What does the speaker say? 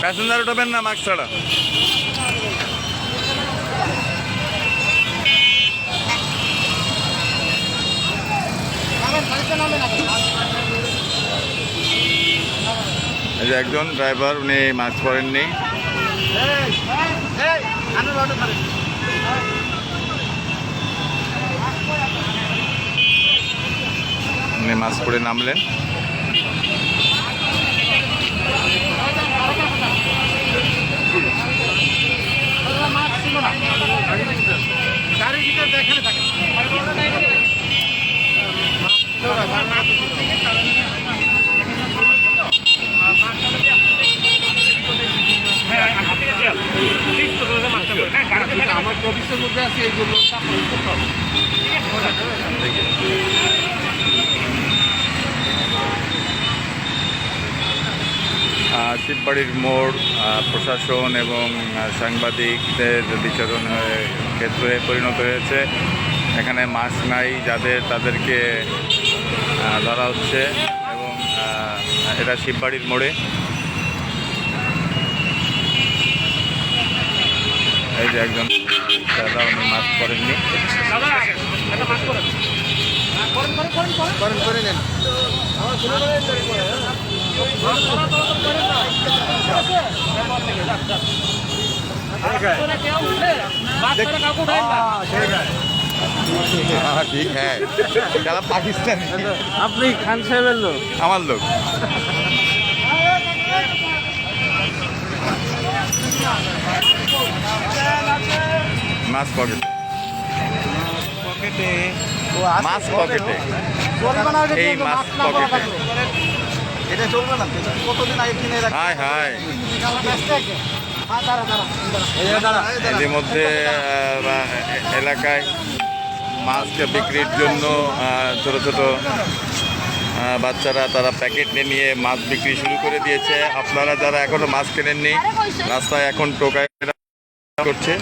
Passenger উঠবেন না mask ছাড়া? যে একজন ড্রাইভার উনি মাস্ক পরেননি। উনি মাস্ক পরে নামলেন। থাকে চব্বিশের মধ্যে আছে এইগুলো শিববাড়ির মোড় প্রশাসন এবং সাংবাদিকদের বিচরণ ক্ষেত্র পরিণত হয়েছে। এখানে মাস্ক নাই, যাদের, তাদেরকে ধরা হচ্ছে এবং এটা শিববাড়ির মোড়ে। এই যে একজন দাদা উনি করেননি হ্যাঁ, ঠিক হ্যাঁ। আপনি খান সাহেবের লোক। আমার লোক। মাছ পকেট। পকেটে। মাছ পকেটে এই মাছ পকেটে। এটা চলবে না কতদিন আগে কিনে রাখি হাই হাই ইতিমধ্যে এলাকায় মাছ বিক্রির জন্য আহ, ছোট ছোট বাচ্চারা তারা প্যাকেট নিয়ে নিয়ে মাছ বিক্রি শুরু করে দিয়েছে। আপনারা যারা এখনও মাছ কেনেননি রাস্তায় এখন টোকাই করছে।